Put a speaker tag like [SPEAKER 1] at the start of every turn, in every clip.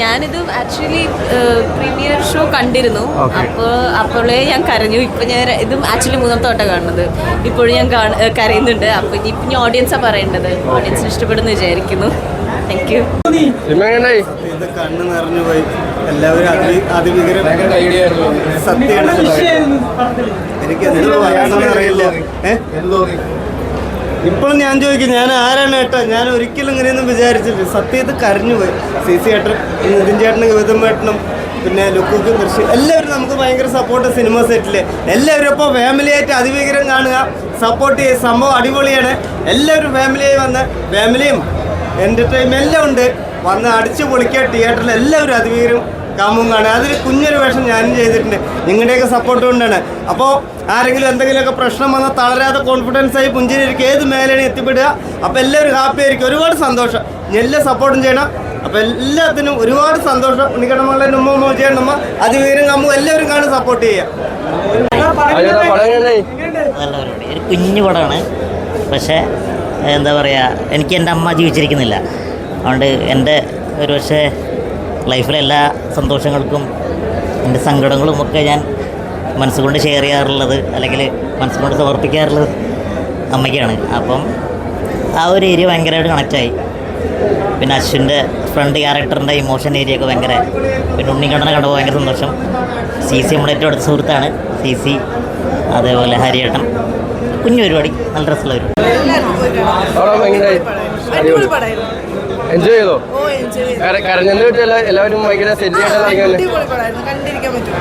[SPEAKER 1] ഞാനിത് actually premiere show കണ്ടിരുന്നു. അപ്പോൾ അപ്പോഴേ ഞാൻ കരഞ്ഞു. ഇപ്പൊ ഞാൻ ഇതും ആക്ച്വലി മൂന്നാമത്തെ വട്ടം കാണുന്നത്. ഇപ്പോഴും ഞാൻ കരയുന്നുണ്ട്. അപ്പൊ ഇനി ഇനി ഓഡിയൻസാ പറയേണ്ടത്. ഓഡിയൻസിന് ഇഷ്ടപ്പെടുന്നു വിചാരിക്കുന്നു. താങ്ക് യു
[SPEAKER 2] സിനിമ എങ്ങനെയുണ്ടായി?
[SPEAKER 3] ഇത് കണ്ണ് നിറഞ്ഞു പോയി. എല്ലാവരും അതി അതിഭീകരം സത്യമാണ് എനിക്ക് എന്ത് പറയാണെന്ന് അറിയില്ല. ഏഹ് ഇപ്പോഴും ഞാൻ ചോദിക്കും ഞാൻ ആരാണ് ഏട്ടാ? ഞാൻ ഒരിക്കലും ഇങ്ങനെയൊന്നും വിചാരിച്ചില്ല. സത്യത്തിൽ കരഞ്ഞു പോയി. സി സി ഏട്ടൻ നിതിൻ ചേട്ടനും ഗൗതം ഏട്ടനും പിന്നെ ലുക്കുക്കും കൃഷി എല്ലാവരും നമുക്ക് ഭയങ്കര സപ്പോർട്ട് സിനിമ സെറ്റിൽ എല്ലാവരും ഇപ്പോൾ ഫാമിലി ആയിട്ട് അതിഭീകരം കാണുക സപ്പോർട്ട് ചെയ്യുക സംഭവം അടിപൊളിയാണ്. എല്ലാവരും ഫാമിലിയായി വന്ന് ഫാമിലിയും എന്റർടൈൻമെന്റ് എല്ലാം ഉണ്ട്. വന്ന് അടിച്ചു പൊളിക്കുക തിയേറ്ററിൽ എല്ലാവരും അതിഭീകരം കാമും കാണുക അതിൽ കുഞ്ഞൊരു വേഷം ഞാനും ചെയ്തിട്ടുണ്ട്. നിങ്ങളുടെയൊക്കെ സപ്പോർട്ട് കൊണ്ടാണ്. അപ്പോൾ ആരെങ്കിലും എന്തെങ്കിലുമൊക്കെ പ്രശ്നം വന്നാൽ തളരാതെ കോൺഫിഡൻസ് ആയി പുഞ്ചിരിക്കും ഏത് മേലെയാണ് എത്തിപ്പെടുക. അപ്പോൾ എല്ലാവരും ഹാപ്പി ആയിരിക്കും. ഒരുപാട് സന്തോഷം. എല്ലാ സപ്പോർട്ടും ചെയ്യണം. അപ്പോൾ എല്ലാത്തിനും ഒരുപാട് സന്തോഷം. ഉണ്ണിക്കടമകളെ ഉമ്മ ഉമ്മ ചെയ്യണം നമ്മ അതിവീരം കമ്മു എല്ലാവരും കാണും സപ്പോർട്ട് ചെയ്യുക
[SPEAKER 4] ഒരു കുഞ്ഞു പടമാണ്. പക്ഷേ എന്താ പറയുക എനിക്ക് എന്റെ അമ്മ ജീവിച്ചിരിക്കുന്നില്ല. അതുകൊണ്ട് എന്റെ ഒരു പക്ഷേ ലൈഫിലെ എല്ലാ സന്തോഷങ്ങൾക്കും എന്റെ സങ്കടങ്ങളും ഒക്കെ ഞാൻ മനസ്സുകൊണ്ട് ഷെയർ ചെയ്യാറുള്ളത് അല്ലെങ്കിൽ മനസ്സുകൊണ്ട് സമർപ്പിക്കാറുള്ളത് അമ്മയ്ക്കാണ്. അപ്പം ആ ഒരു ഏരിയ ഭയങ്കരമായിട്ട് കണക്റ്റായി പിന്നെ അശ്വിന്റെ ഫ്രണ്ട് ക്യാരക്ടറിന്റെ ഇമോഷൻ ഏരിയ ഒക്കെ ഭയങ്കര. പിന്നെ ഉണ്ണിക്കണ്ണനെ കണ്ടപ്പോൾ ഭയങ്കര സന്തോഷം. സി സി നമ്മുടെ ഏറ്റവും അടുത്ത സുഹൃത്താണ്. സി സി അതേപോലെ ഹരിയേട്ടൻ. കുഞ്ഞു പരിപാടി. നല്ല രസമുള്ള ഒരു
[SPEAKER 2] എൻജോയ് ചെയ്തോ?
[SPEAKER 5] ഓ എൻജോയ് ചെയ്തു.
[SPEAKER 2] കരഞ്ഞെന്ന് കിട്ടിയല്ല എല്ലാവരും ഭയങ്കര സെറ്റ് ചെയ്യാൻ ഇറങ്ങിയല്ലേ
[SPEAKER 5] കണ്ടിരിക്കാൻ പറ്റും.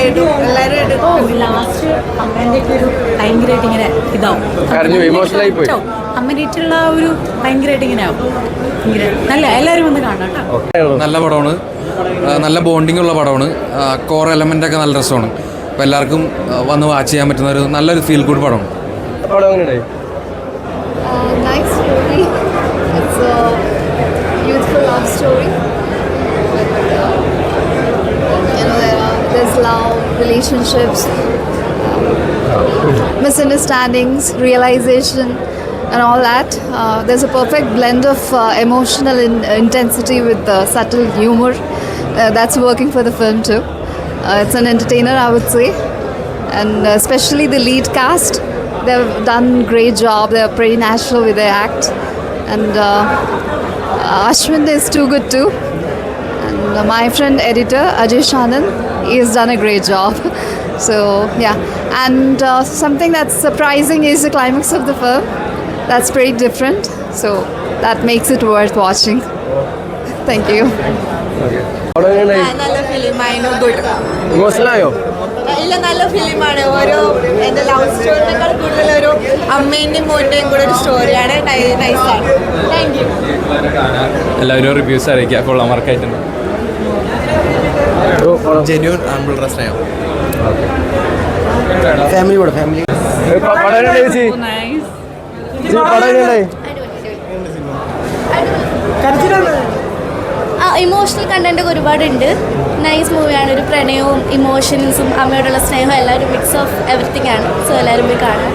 [SPEAKER 5] ആയിട്ടും ആയിട്ട്
[SPEAKER 6] ലാസ്റ്റ് ഒരു ഭയങ്കരമായിട്ട് ഇങ്ങനെ ഇതാവും.
[SPEAKER 2] കരഞ്ഞു ഇമോഷണൽ ആയി പോയി.
[SPEAKER 6] അമ്മേനായിട്ടുള്ള ഒരു ഭയങ്കരമായിട്ട് ഇങ്ങനെ ആവും. ഭയങ്കര നല്ല എല്ലാവരും ഒന്ന് കാണാം
[SPEAKER 7] നല്ല പടമാണ്. നല്ല ബോണ്ടിങ് ഉള്ള പടമാണ്. കോർ എലമെന്റ് ഒക്കെ നല്ല രസമാണ്. അപ്പോൾ എല്ലാവർക്കും വന്ന് വാച്ച് ചെയ്യാൻ പറ്റുന്ന ഒരു നല്ലൊരു ഫീൽ ഗുഡ് പടമാണ്.
[SPEAKER 2] പടം എങ്ങനെയുണ്ടായി?
[SPEAKER 8] Nice story. Youthful love story. With, uh, you know, there are, there's love, relationships, uh, misunderstandings, realization, and all that. Uh, there's a perfect blend of uh, emotional in- intensity with subtle humor. Uh, that's working for the film too. Uh, it's an entertainer, I would say and especially the lead cast they've done great job they're pretty natural with their act and Ashwin is too good too. And uh, my friend editor Ajay Shanand, he's done a great job. So yeah, and uh, something that's surprising is the climax of the film. That's pretty different. So that makes it worth watching. Thank you.
[SPEAKER 2] Okay.
[SPEAKER 5] Another film. I
[SPEAKER 2] know good.
[SPEAKER 5] ഇല്ല നല്ല ഫിലിമാണ്. ഓരോ എന്റെ love സ്റ്റോറിനേക്കാൾ കൂടുതൽ ഒരു അമ്മേന്റെയും മോന്റെയും കൂടെ ഒരു സ്റ്റോറിയാണ്. നൈസാണ്. താങ്ക് യു
[SPEAKER 7] എല്ലാവരും റിവ്യൂസ് അറിയിക്കുക. കൊള്ളാം
[SPEAKER 3] അമർക്കായിട്ടുണ്ട് സ്നേഹം.
[SPEAKER 2] ഫാമിലി കൂടെ ഫാമിലി
[SPEAKER 1] ഇമോഷണൽ കണ്ടന്റ് ഒരുപാടുണ്ട്. നൈസ് മൂവിയാണ് ഒരു പ്രണയവും ഇമോഷൻസും അമ്മയോടുള്ള സ്നേഹവും എല്ലാവരും മിക്സ് ഓഫ് എവറിത്തിങ് ആണ്. സോ എല്ലാവരും പോയി കാണാം.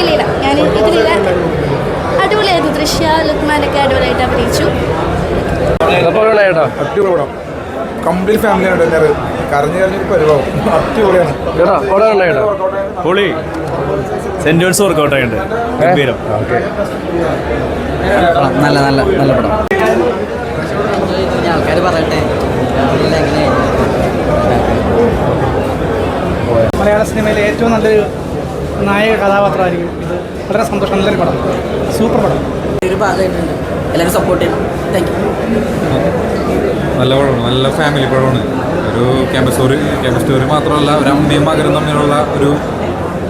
[SPEAKER 1] ഇല്ല ഇല്ല. ഞാൻ ഇതിലില്ല. അടിപൊളിയായിരുന്നു. ദൃശ്യ ലുക്മാനൊക്കെ അടിപൊളിയായിട്ട് അഭിനയിച്ചു.
[SPEAKER 2] പടം ഉണ്ടായിട്ടോ
[SPEAKER 9] അടിപൊളി പടം. കംപ്ലീറ്റ് എല്ലാവരും. കരഞ്ഞു കരഞ്ഞൊരു അടിപൊളിയാണ്.
[SPEAKER 10] പൊളി സെന്റ് ജോൺസ് വർക്കൗട്ട് ആയിട്ടുണ്ട് ഗംഭീരം.
[SPEAKER 2] ഓക്കെ.
[SPEAKER 4] നല്ല നല്ല നല്ല പടം. ആൾക്കാർ പറയട്ടെ.
[SPEAKER 11] മലയാള സിനിമയിലെ ഏറ്റവും നല്ലൊരു നായക കഥാപാത്രമായിരിക്കും ഇത്. വളരെ സന്തോഷം നല്ലൊരു പടം. സൂപ്പർ പടം.
[SPEAKER 6] ഒരു ഭാഗമായിട്ടുണ്ട് എല്ലാവരും സപ്പോർട്ട് താങ്ക്
[SPEAKER 7] നല്ല പടമാണ്. നല്ല ഫാമിലി പടമാണ്. ഒരു ക്യാമ്പസ് സ്റ്റോറി ക്യാമ്പസ് സ്റ്റോറി മാത്രമല്ല ഒരു അമ്മയും മകനും തമ്മിലുള്ള ഒരു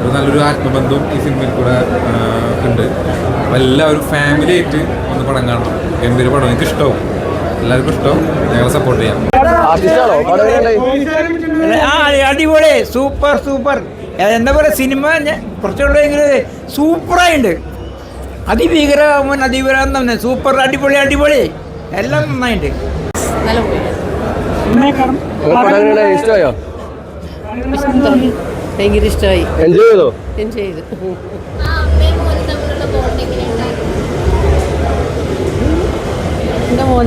[SPEAKER 7] ഒരു നല്ലൊരു ആത്മബന്ധവും ഈ സിനിമയിൽ കൂടെ ഉണ്ട്. അപ്പോൾ എല്ലാവരും ഫാമിലി ആയിട്ട് ഒന്ന് പടം കാണണം. ഗംഭീര പടം. എനിക്ക് ഇഷ്ടവും എല്ലാവർക്കും ഇഷ്ടവും. ഞങ്ങളെ സപ്പോർട്ട് ചെയ്യാം.
[SPEAKER 11] ആ അടിപൊളി. Super super. എന്താ പറയുക സിനിമ കുറച്ചുകൂടെയെങ്കിലും സൂപ്പറായിട്ടുണ്ട് അതിഭീകരമൻ അതിഭീകരം തന്നെ സൂപ്പർ അടിപൊളി അടിപൊളി. എല്ലാം
[SPEAKER 2] നന്നായിട്ട് ഇഷ്ടമായോ?
[SPEAKER 6] ഭയങ്കര ഇഷ്ടമായി.
[SPEAKER 2] എൻജോയ് ചെയ്തോ?
[SPEAKER 6] എൻജോയ് ചെയ്തു.
[SPEAKER 12] എന്റെ മോന്?